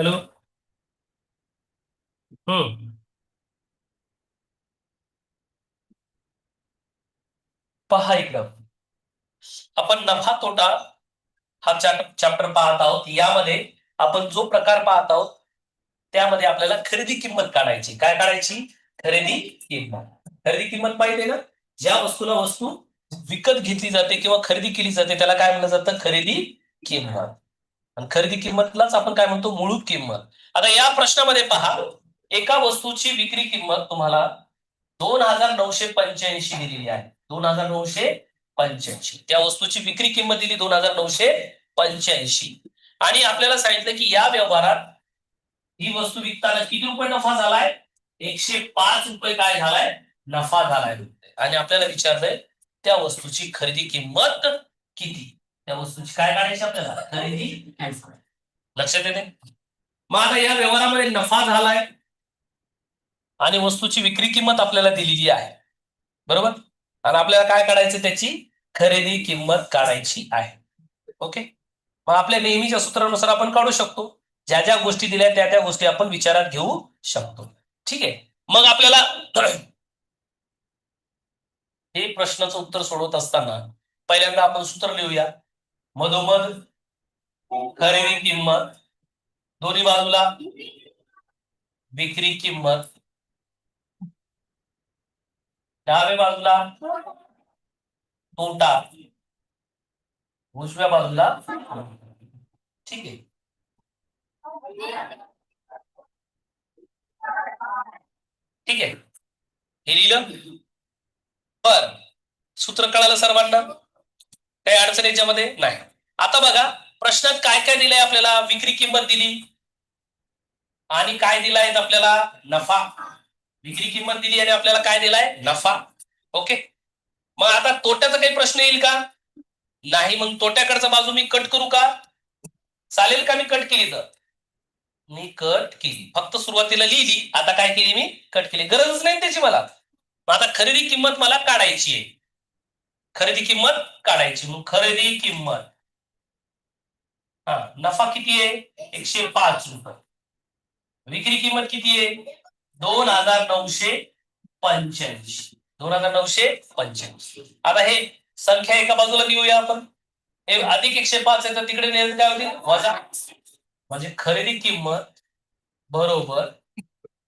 Hello. हम्म पहा इकडं. आपण नफा तोटा हा चॅप्टर पाहत आहोत. यामध्ये आपण जो प्रकार पाहत आहोत त्यामध्ये आपल्याला खरेदी किंमत काढायची. काय काढायची? खरेदी किंमत. खरेदी किंमत माहिती ना ज्या वस्तूला वस्तू विकत घेतली जाते किंवा खरेदी केली जाते त्याला काय म्हणलं जातं? खरेदी किंमत. आणि खरेदी किंमतलाच आपण काय म्हणतो? मुळूक किंमत. आता या प्रश्नामध्ये पहा एका वस्तूची विक्री किंमत तुम्हाला दोन हजार नऊशे पंच्याऐंशी दिलेली आहे. दोन हजार नऊशे पंच्याऐंशी. त्या वस्तूची विक्री किंमत दिली दोन हजार नऊशे पंच्याऐंशी. आणि आपल्याला सांगितलं की या व्यवहारात ही वस्तू विकताना किती रुपये नफा झालाय? एकशे पाच रुपये काय झालाय? नफा झालाय. आणि आपल्याला विचारलंय त्या वस्तूची खरेदी किंमत किती? त्या वस्तूची काय काढायची आपल्याला? खरेदी लक्षात येते मग आता या व्यवहारामध्ये नफा झालाय आणि वस्तूची विक्री किंमत आपल्याला दिलेली आहे. बरोबर? आणि आपल्याला काय काढायचं त्याची? खरेदी किंमत काढायची आहे. ओके? मग आपल्या नेहमीच्या सूत्रानुसार आपण काढू शकतो. ज्या ज्या गोष्टी दिल्या त्या त्या गोष्टी आपण विचारात घेऊ शकतो. ठीक आहे? मग आपल्याला हे प्रश्नाचं उत्तर सोडवत असताना पहिल्यांदा आपण सूत्र लिहूया. मधोमध खरेदी किंमत दोन्ही बाजूला विक्री किंमत. डाव्या बाजूला तोटा. उजव्या बाजूला ठीक आहे. ठीक आहे. हे लिहिलं? बर. सूत्र कळालं सर्वांना? काही अडचण याच्यामध्ये नाही. आता बघा प्रश्नात काय काय दिलंय आपल्याला? विक्री किंमत दिली. आणि काय दिलाय आपल्याला? नफा. विक्री किंमत दिली आणि आपल्याला काय दिलाय? नफा. ओके? मग आता तोट्याचा काही प्रश्न येईल का? नाही मग तोट्याकडचा बाजू मी कट करू का? चालेल का मी कट केली तर? मी कट केली. फक्त सुरुवातीला लिहिली आता काय केली मी? कट केली. गरजच नाही त्याची मला. मग आता खरेदी किंमत मला काढायची आहे. खरेदी किंमत काढायची. मग खरेदी किंमत. हा नफा किती आहे? एकशे पाच रुपये. विक्री किंमत किती आहे? दोन हजार नऊशे पंच्याऐंशी. दोन हजार नऊशे पंच्याऐंशी. आता हे संख्या एका बाजूला घेऊया आपण. हे अधिक एकशे पाच आहे तर तिकडे नेलं काय होते वजा. म्हणजे खरेदी किंमत बरोबर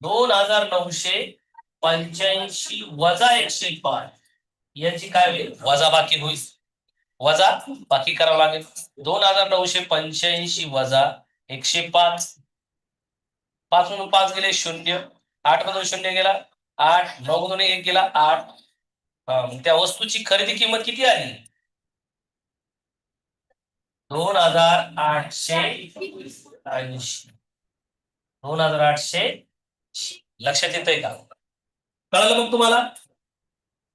दोन हजार नऊशे पंच्याऐंशी वजा एकशे पाच. याची काय होईल वजा बाकी होईल? वजा बाकी करावं लागेल. दोन हजार नऊशे पंच्याऐंशी वजा एकशे पाच. पाच मधून पाच गेले शून्य. आठ मधून शून्य गेला. आठ नऊ मधून एक गेला. आठ. त्या वस्तूची खरेदी किंमत किती आली? दोन हजार आठशे ऐंशी. दोन हजार आठशे लक्षात येतंय का? कळलं मग तुम्हाला?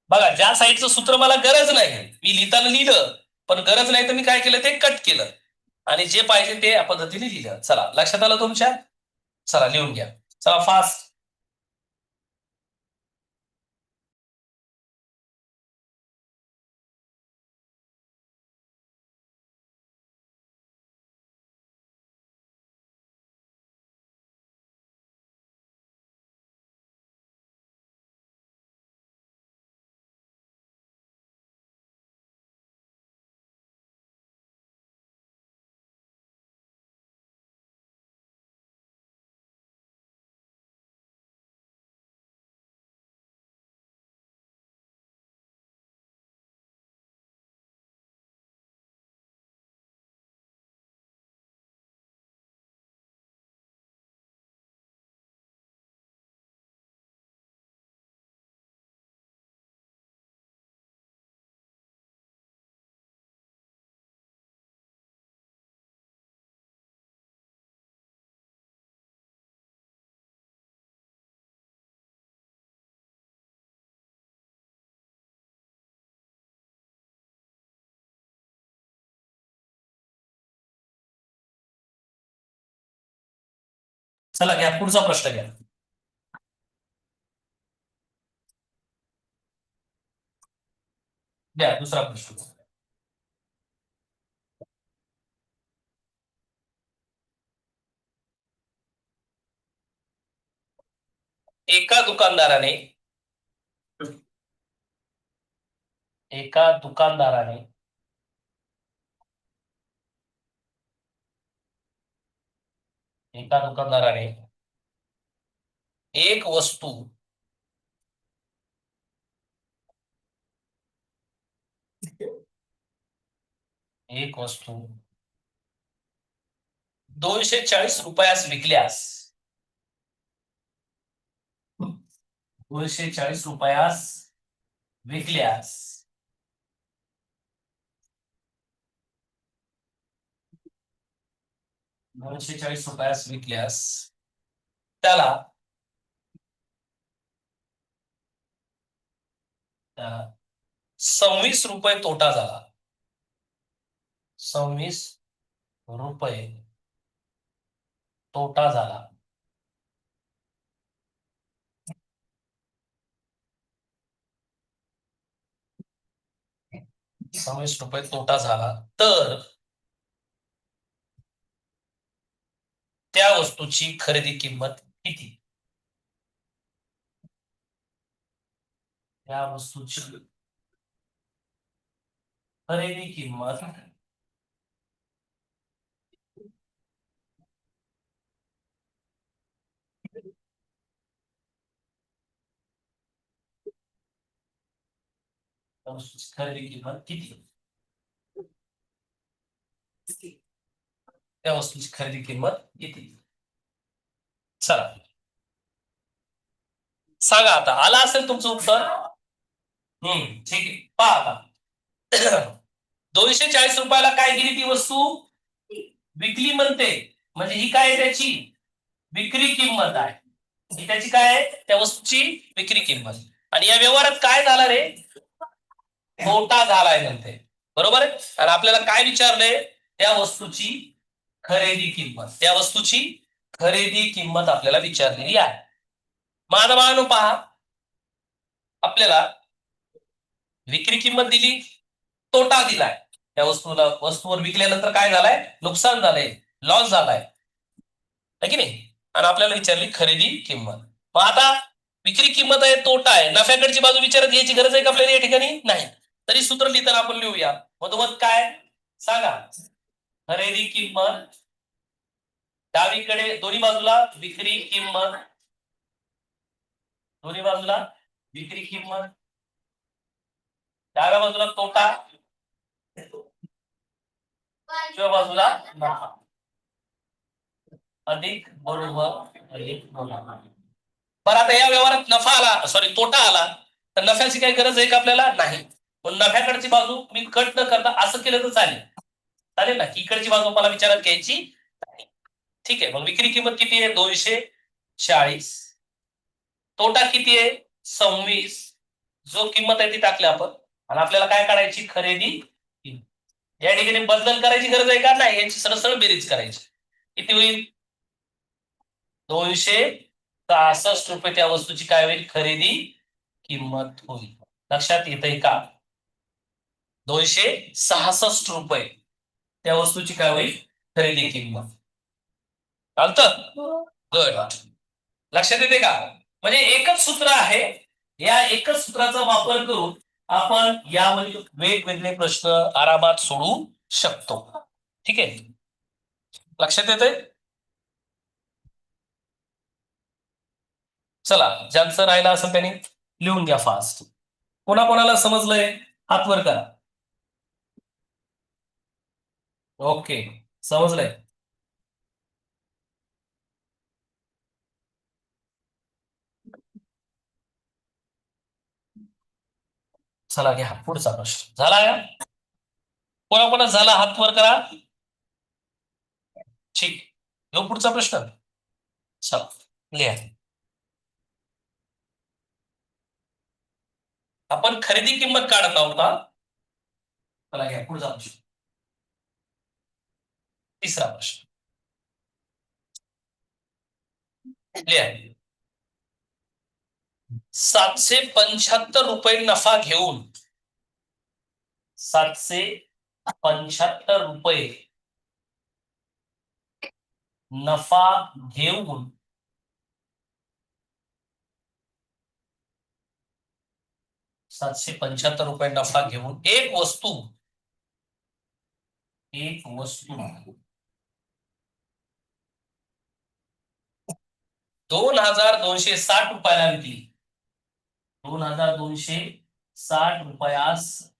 बघा ज्या साईडचं सूत्र मला गरज नाही मी लिहिताना लिहिलं पण गरज नाही तर मी काय केलं ते कट केलं. आणि जे पाहिजे ते या पद्धतीने लिहिलं. चला लक्षात आलं तुमच्या? चला लिहून घ्या. चला फास्ट चला घ्या पुढचा प्रश्न घ्या. घ्या दुसरा प्रश्न. एका दुकानदाराने एका दुकानदाराने एका दुकानदाराने एक वस्तू एक वस्तू दोनशे चाळीस रुपयास विकल्यास दोनशे चाळीस रुपयास विकल्यास दोनशे चाळीस रुपयास विकल्यास त्याला सव्वीस रुपये तोटा झाला. सव्वीस रुपये तोटा झाला. सव्वीस रुपये तोटा झाला. तर त्या वस्तूची खरेदी किंमत किती? त्या वस्तूची खरेदी किंमत त्या वस्तूची खरेदी किंमत किती? त्या वस्तूची खरेदी किंमत येते. चला. सांगा आता आला असेल तुमचं उत्तर? हम्म ठीक आहे. पहा आता. दोनशे चाळीस रुपयाला काय गेली ती वस्तू? विकली म्हणते. म्हणजे ही काय आहे त्याची? विक्री किंमत आहे. ही त्याची काय आहे? त्या वस्तूची विक्री किंमत. आणि या व्यवहारात काय झालं रे? तोटा झालाय म्हणते. बरोबर आहे? आणि आपल्याला काय विचारलंय? त्या वस्तूची खरेदी किंमत. त्या वस्तूची खरेदी किंमत आपल्याला विचारलेली आहे. माझा बाळानो पहा. आपल्याला विक्री किंमत दिली. तोटा दिलाय. त्या वस्तूला वस्तूवर विकल्यानंतर काय झालंय? नुकसान झालंय. लॉस झालाय. की नाही? आणि आपल्याला विचारली खरेदी किंमत. मग आता विक्री किंमत आहे तोटा आहे. नफ्याकडची बाजू विचारत घ्यायची गरज आहे का आपल्याला या ठिकाणी? नाही. तरी सूत्र लिहिताना आपण लिहूया. मधोमध काय? सांगा. खरेदी किंमत. डावीकडे दोन्ही बाजूला विक्री किंमत. दोन्ही बाजूला विक्री किंमत. डाव्या बाजूला तोटा. किंवा बाजूला नफा. अधिक बरोबर अधिक मुनाफा बरं आता या व्यवहारात नफा आला सॉरी तोटा आला. तर नफ्याची काही गरज आहे का आपल्याला? नाही. पण नफ्याकडची बाजू मी कट न करता असं केलं तर चालेल. चालेल ना? इकडची बाजू मला विचारात घ्यायची. नाही. ठीक आहे मग विक्री किंमत किती आहे? दोनशे चाळीस. तोटा किती आहे? सव्वीस. जो किंमत आहे ती टाकली आपण. आणि आपल्याला काय काढायची खरेदी या ठिकाणी बदल करायची गरज आहे का? नाही याची सरसळ बेरीज करायची. किती होईल? दोनशे सहासष्ट रुपये त्या वस्तूची काय होईल? खरेदी किंमत होईल. लक्षात येतंय का? दोनशे सहासष्ट रुपये. त्या वस्तूची काय होईल? खरेदी किंमत. चालतं? गुड लक्षात येते का? म्हणजे एकच सूत्र आहे. या एकच सूत्राचा वापर करून आपण यावरील वेगवेगळे प्रश्न आरामात सोडवू शकतो. ठीक आहे? लक्षात येते चला ज्यांचं राहिलं असेल त्यांनी लिहून घ्या फास्ट कोणाकोणाला समजलंय? हात वर करा. ओके समजलंय. चला घ्या पुढचा प्रश्न. झाला का? कोणाकोणा झाला? हात वर करा. ठीक. घेऊ पुढचा प्रश्न. चला लिहा. आपण खरेदी किंमत काढत आहोत का चला घ्या पुढचा प्रश्न. तिसरा प्रश्न। लिहा सातशे पंच्याहत्तर रुपये नफा घेऊन सातशे पंच्याहत्तर रुपये नफा घेऊन सातशे पंच्याहत्तर रुपये नफा घेऊन एक वस्तू एक वस्तू दोन हजार दोनशे साठ रुपयाला विकली. दोन हजार दोनशे साठ रुपयास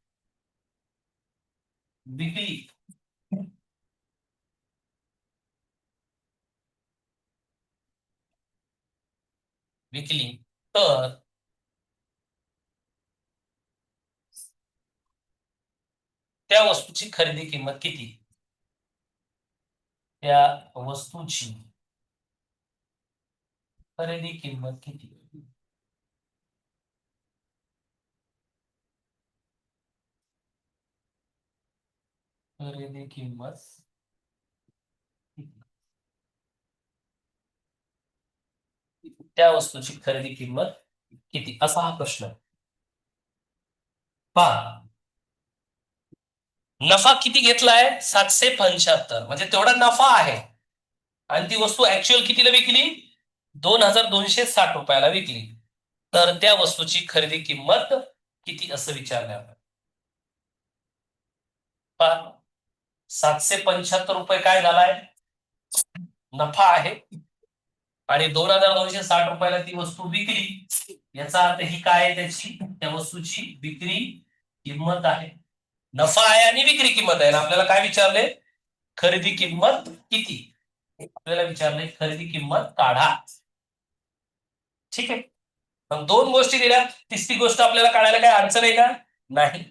विकली. विकली. तर त्या वस्तूची खरेदी किंमत किती? त्या वस्तूची खरेदी किंमत किती? खरेदी किंमत त्या वस्तूची खरेदी किंमत किती? असा हा प्रश्न. पहा. नफा किती घेतलाय? सातशे पंच्याहत्तर. म्हणजे तेवढा नफा आहे. आणि ती वस्तू ऍक्च्युअल कितीला विकली? दोन हजार दोनशे साठ रुपयाला विकली. तर त्या वस्तूची खरेदी किंमत किती असं विचारण्यात पहा सातशे पंच्याहत्तर रुपये काय झालाय? नफा आहे. आणि दोन हजार दोनशे साठ रुपयाला ती वस्तू विकली. याचा अर्थ ही काय आहे त्याची? त्या वस्तूची विक्री किंमत आहे. नफा आहे आणि विक्री किंमत आहे. आपल्याला काय विचारले? खरेदी किंमत किती? आपल्याला विचारले खरेदी किंमत काढा. ठीक आहे? मग दोन गोष्टी दिल्या. तिसरी गोष्ट आपल्याला काढायला काय अडचण आहे का? नाही.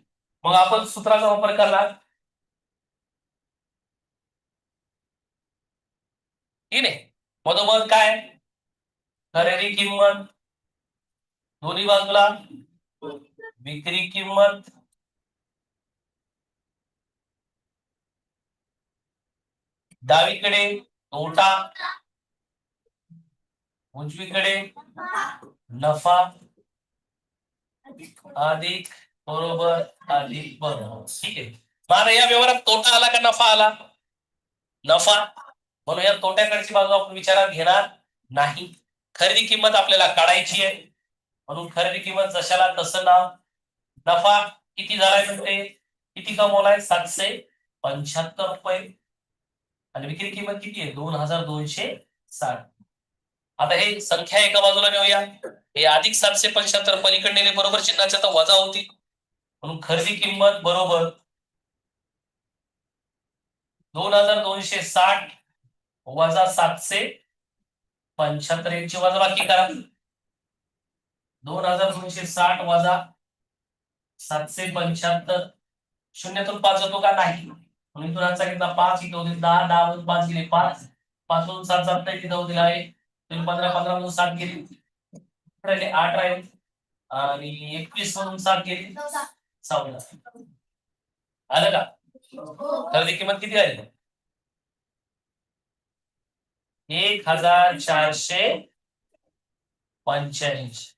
मग आपण सूत्राचा वापर करणार. ठीक आहे? मधोमध काय? खरेदी किंमत. दोन्ही बाजूला. विक्री किंमत. डावीकडे तोटा. उजवीकडे नफा अधिक बरोबर अधिक बरोबर. ठीक आहे. मला या व्यवहारात तोटा आला का नफा आला? नफा? म्हणून या तोट्याकडची बाजू आपण विचारात घेणार नाही. खरेदी किंमत आपल्याला काढायची आहे. म्हणून खरेदी किंमत जशाला तसं नाव. नफा किती झालाय म्हणते? किती कमवलाय? सातशे पंच्याहत्तर रुपये. आणि विक्री किंमत किती आहे? दोन हजार दोनशे साठ. आता हे संख्या एका बाजूला नेऊया हे अधिक सातशे पंच्याहत्तर पलीकडे नेले बरोबर चिन्हाच्या तर वजा होती. म्हणून खरेदी किंमत बरोबर दोन हजार दोनशे साठ वजा सातशे पंच्याहत्तर यांची वजाबाकी करा. दोन हजार दोनशे साठ वजा सातशे पंच्याहत्तर शून्यातून पाच होतो का? नाही. म्हणून तुला आजचा पाच इथं होते दहा दहा पाच गेले पाच पाचून सात सात नाही तिथं होते आहे. तुम्ही पंधरा पंधरा मधून सात गेली राहिले आठ राहिले. आणि एकवीस मधून सात गेली चौदा. आलं का? खरेदी किंमत किती आली एक हजार चारशे पंच्याऐंशी.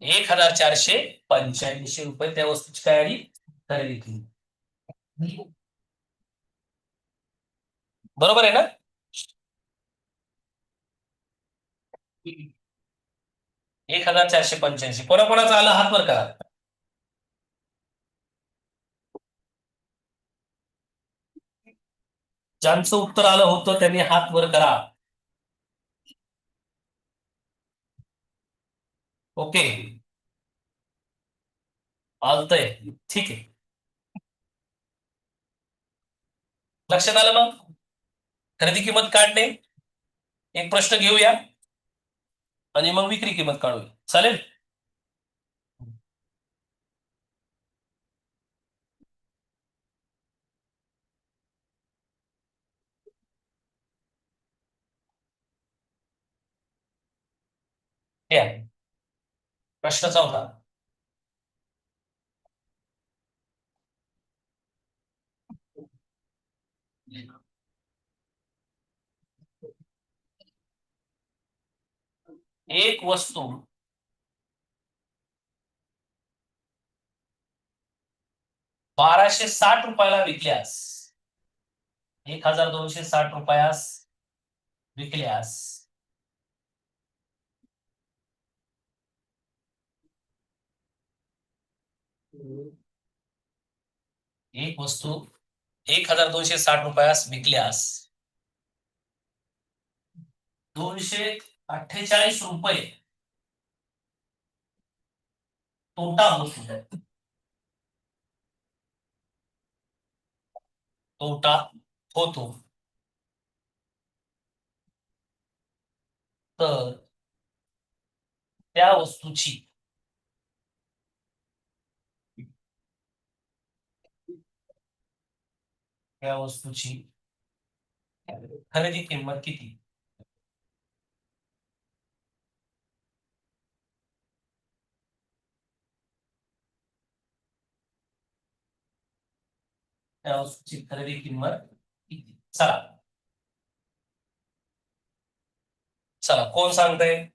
एक हजार चारशे पंच्याऐंशी रुपये त्या वस्तूची काय आली? खरेदी केली. बरोबर आहे ना? एक हजार चारशे पंच्याऐंशी. कोणाकोणाचा आलं हात वर करा ज्यांचं उत्तर आलं होतं त्यांनी हात वर करा. ओके. आलतंय. ठीक आहे. लक्षात आलं मग? खरेदी किंमत काढणे? एक प्रश्न घेऊया. आणि मग विक्री हे आहे प्रश्न चौथा एक वस्तू. बाराशे साठ रुपयाला विकल्यास एक हजार दोनशे साठ रुपयास विकल्यास एक वस्तू एक हजार दोनशे साठ रुपयास विकल्यास दोनशे अठ्ठेचाळीस रुपये. तोटा होतो तोटा होतो. तर त्या वस्तूची त्या वस्तूची त्या वस्तूची खरेदी किंमत किती? चला. चला कोण सांगतंय?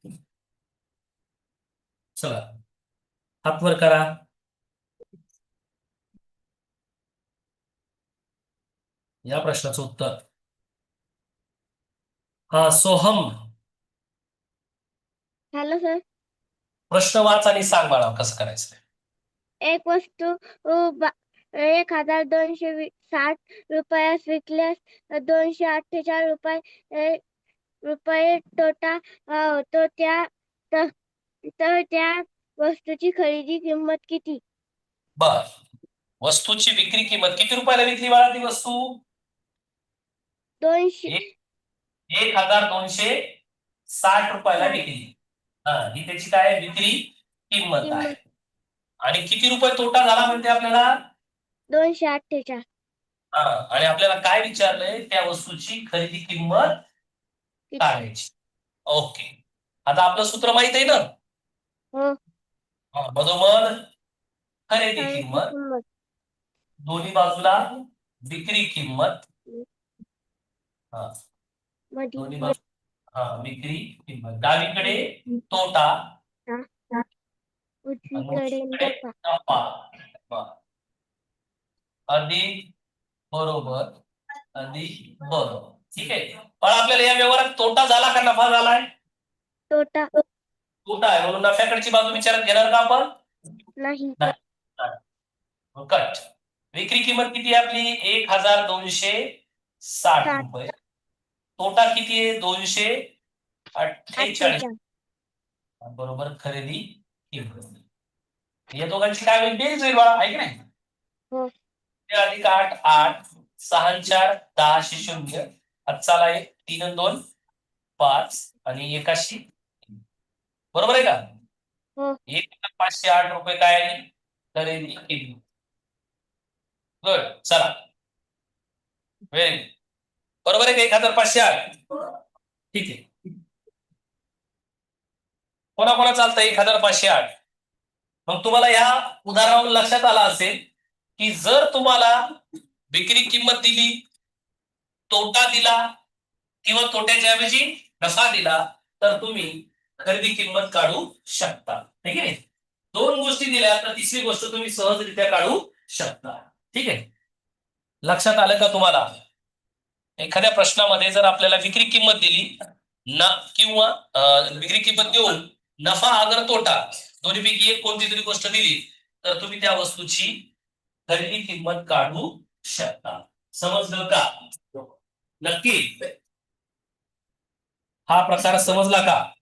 चला. हात वर करा. या प्रश्नाचं उत्तर. हा सोहम. Hello sir. प्रश्न वाच आणि सांग बाळा कसं करायचं एक वस्तू एक हजार दोनशे साठ रुपयास विकल्यास दोनशे अठ्ठेचाळीस रुपये रुपये तोटा होतो त्या त- तर त्या वस्तूची खरेदी किंमत किती? बर वस्तूची विक्री किंमत किती रुपयाला विकली बाळा ती वस्तू? दोनशे एक हजार दोनशे साठ रुपयाला विकली. हा ही त्याची काय? विक्री किंमत. आहे. आणि किती रुपये तोटा झाला म्हणते आपल्याला? दोनशे अठ्ठेचाळीस हा आणि आपल्याला काय विचारलंय? त्या वस्तूची खरेदी किंमत काढायची. ओके. आता आपलं सूत्र माहीत आहे ना? हो. हा, मधोमध खरेदी खरेदी किंमत. किंमत. दोन्ही बाजूला विक्री किंमत. हा. मधी. दोन्ही बाजू हा विक्री किंमत. डावीकडे तोटा. उजवीकडे उजवीकडे नफा. अधिक बरोबर अधिक बरोबर. ठीक आहे. पण आपल्याला या व्यवहारात तोटा झाला का नफा झालाय? तोटा. तोटा आहे. म्हणून नफ्याकडची बाजू विचारात घेणार का आपण? नाही. कट विक्री किंमत किती आहे आपली? एक हजार दोनशे साठ. रुपये. तोटा किती आहे? दोनशे अठ्ठेचाळीस. बरोबर खरेदी किंमत. या दोघांची काय होईल? बेरीज होईल बाळा. आहे की नाही? हो. अधिक आठ आठ सहा चार दहाशे शून्य. आजचाला एक तीन दोन पाच आणि एकाशी बरोबर आहे का? हो. एक हजार पाचशे आठ रुपये काय आहे? खरेदी किंमत गुड चला. व्हेरी बरोबर आहे का? एक हजार पाचशे आठ? ठीक आहे. कोणा कोणा चालतं एक हजार पाचशे आठ? मग तुम्हाला ह्या उदाहरणावरून लक्षात आलं असेल की जर तुम्हाला विक्री किंमत दिली तोटा दिला किंवा तोट्याच्या ऐवजी नफा दिला तर तुम्ही खरेदी किंमत काढू शकता. ठीक आहे? दोन गोष्टी दिल्या तर तिसरी गोष्ट तुम्ही सहजरित्या काढू शकता. ठीक आहे? लक्षात आलं का तुम्हाला? एखाद्या प्रश्नामध्ये जर आपल्याला विक्री किंमत दिली ना किंवा विक्री किंमत देऊन नफा अगर तोटा दोन्हीपैकी एक कोणती तरी गोष्ट दिली तर तुम्ही त्या वस्तूची खरेदी किंमत काढू शकता. समजलं का? नक्की. हा प्रकार समजला का?